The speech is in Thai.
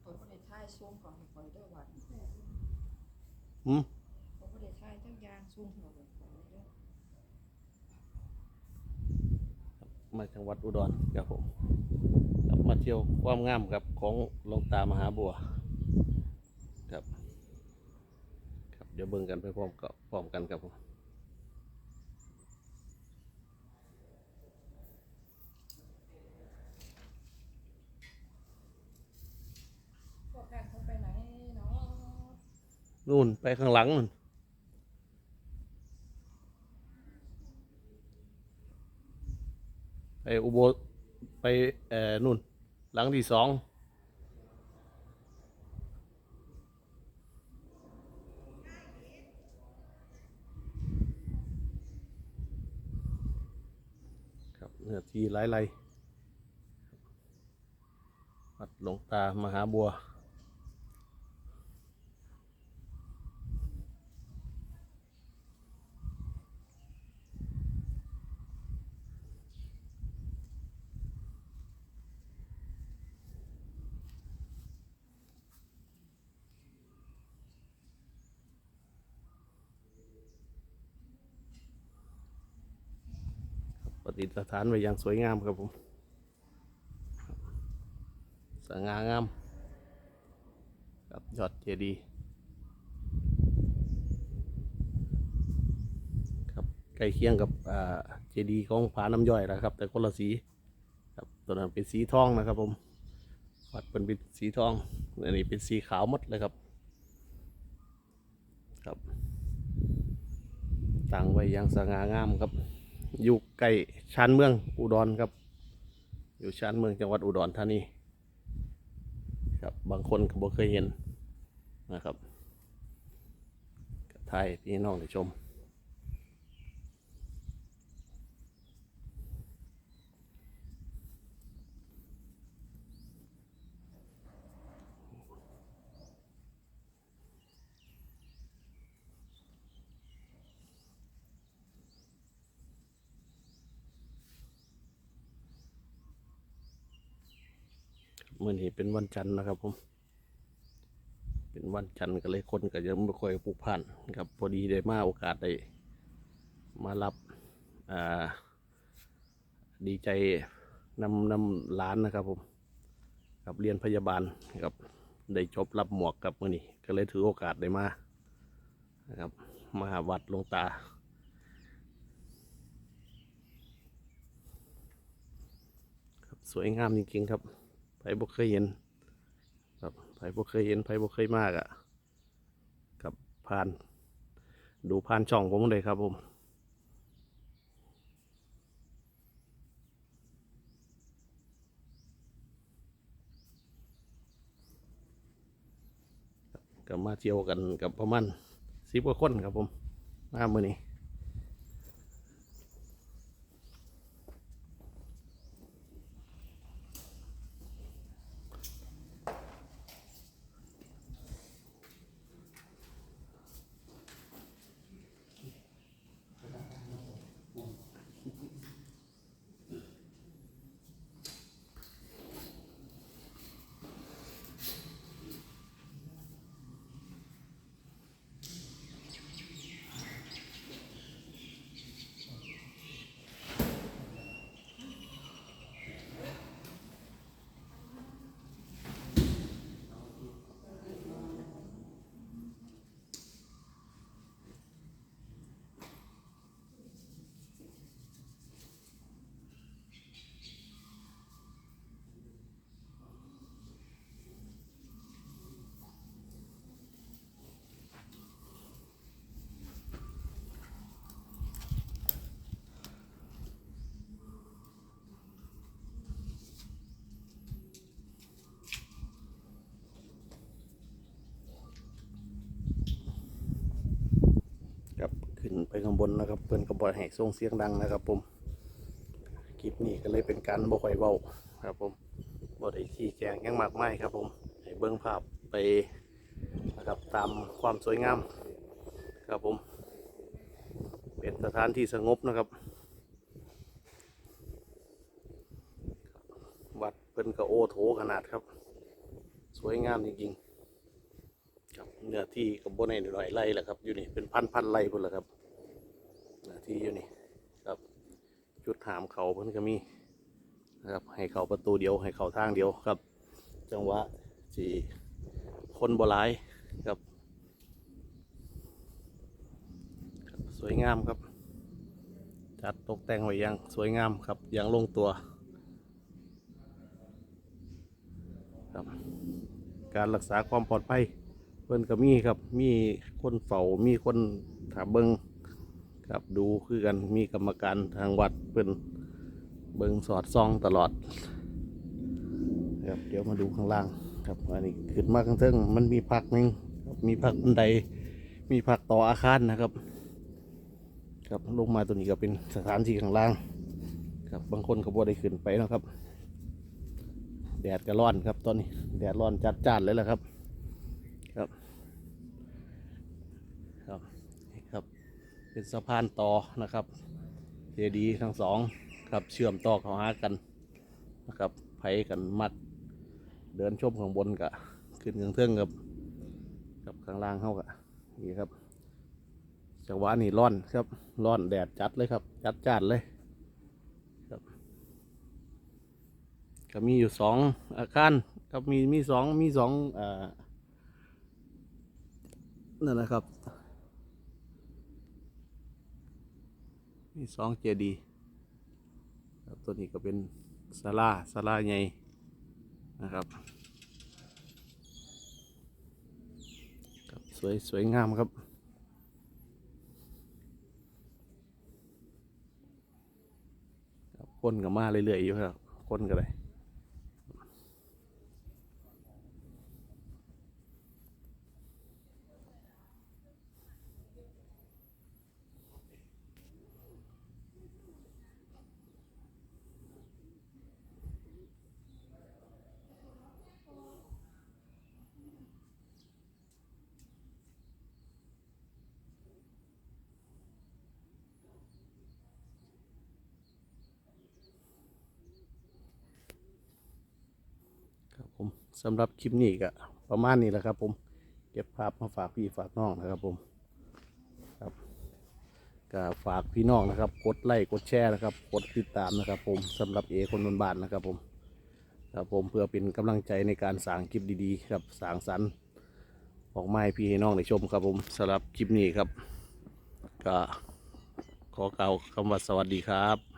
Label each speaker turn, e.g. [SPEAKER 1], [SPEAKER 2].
[SPEAKER 1] เขาไม่ได้ท่ายซุ้มของคอยด้อวัน
[SPEAKER 2] หืม
[SPEAKER 1] เขาไม่ได้ท่ายทั้งยางซุ้มของคอยเด้อ
[SPEAKER 2] มาจังหวัดอุดรครับผมครับมาเที่ยวความงามครับของหลวงตามหาบัวครับ ครับเดี๋ยวเบิ่งกันไปพร้อมกับพร้อมกันครับผม
[SPEAKER 1] พวกกันเขาไปไหนเนาะ
[SPEAKER 2] นู่นไปข้างหลังนู่นไปอุโบไปเอ่อนู่น หลังที่สองครับเนื้อที่หลายไรวัดหลวงตามหาบัว ปฏิสถานไว้อย่างสวยงามครับผมสง่างามกับยอดเจดีย์ครับใกล้เคียงกับอ่าเจดีย์ของผาน้ำย่อยนะครับ แต่คนละสีครับตัวนั้นเป็นสีทองนะครับผมวัดเป็นเป็นสีทองอันนี้เป็นสีขาวหมดเลยครับครับตั้งไว้อย่างสง่างามครับ อยู่ใกล้ชานเมืองอุดรครับ อยู่ชานเมืองจังหวัดอุดรธานีครับบางคนก็บ่เคยเห็นนะครับก็ถ่ายพี่น้องได้ชม มื่อนี้เป็นวันจันทร์นะครับ ผม เป็นวันจันทร์ก็เลยคนก็ยังไม่ค่อยปลูกพันครับพอดีได้มาโอกาสได้มารับอ่าดีใจนำนำร้านนะครับ ผมกับเรียนพยาบาลครับได้จบรับหมวกกับมื่อนี้ก็เลยถือโอกาสได้มานะครับมาวัดลงตาครับสวยงามจริงๆครับ ไผบ่เคยเห็น ครับไผบ่เคยเห็นไผบ่เคยมากอะ่ะกับผ่าน ดูผ่านช่องผมเลยครับผมกับมาเที่ยวกันกับประมาณสิบกว่าคนครับผมมาเมื่อนี้ นะครับเพื่นกระบอกให้ส่งเสียงดังนะครับ ผมคลิปนี้ก็เลยเป็นการบ่ค่อยเว้าครับ ผมบ่ได้ชี้แจงยังมากไมายครับ ผมให้เบิ่งภาพไปนะครับตามความสวยงามครับผม เป็นสถานที่สงบนะครับ วัดเพิ่นก็โอโถขนาดครับ สวยงามจริงๆครับเนื้อที่กับบนในหน่อยไร่แหละครับ อยู่นี่เป็นพันพันๆไร่พุ่นแหละครับ ที่อยู่นี่ครับ จุดหามเขาเพิ่นก็มีนะครับให้เขาประตูเดียวให้เขาทางเดียวครับ จังหวะที่คนบ่หลายครับ สวยงามครับ จัดตกแต่งไว้อย่างสวยงามครับอย่างลงตัวครับการรักษาความปลอดภัยเพิ่นก็มีครับ มีคนเฝ้ามีคนถามเบิง ครับดูคือกันมีกรรมการทางวัดเพิ่นเบิงสอดซองตลอดครับเดี๋ยวมาดูข้างล่างครับอันนี้ขึ้นมาข้างเทิงมันมีพักหนึ่งมีพักบันไดมีพักต่ออาคารนะครับ ครับลงมาตัวนี้ก็เป็นสถานที่ข้างล่าง ครับบางคนก็บ่ได้ขึ้นไปนะครับ แดดก็ร้อนครับตอนนี้ แดดร้อนจัดจ้านเลยแหละครับ ครับนี่ครับ เป็นสะพานต่อนะครับเจดีย์ทั้งสองครับเชื่อมต่อเข้าหากันนะครับไผกันมักเดินชมข้างบนกะขึ้นข้างเทิงกับกับข้างล่างเข้ากะนี่ครับจังหวะนี้ร้อนครับร้อนแดดจัดเลยครับจัดจ้านเลยครับ ก็มีอยู่สองอาคารครับมีมีสองมีสองอ่านั่นนะครับ มีสองเจดีย์ครับตัวนี้ก็เป็นศาลาศาลาใหญ่นะครับครับสวยสวยงามครับครับคนก็มาเรื่อยๆอยู่ครับคนก็เลย สำหรับคลิปนี้ก็ประมาณนี้แหละครับ ผมเก็บภาพมาฝากพี่ฝากน้องนะครับผมครับก็ฝากพี่น้องนะครับ กดไลค์กดแชร์นะครับ กดติดตามนะครับ ผมสำหรับเอคนบนบ้านนะครับ ผมครับผมเพื่อเป็นกำลังใจในการสร้างคลิปดีๆครับสร้างสรรค์ออกมาให้พี่ให้น้องได้ชมครับ ผมสำหรับคลิปนี้ครับ ก็ขอกล่าวคำว่าสวัสดีครับ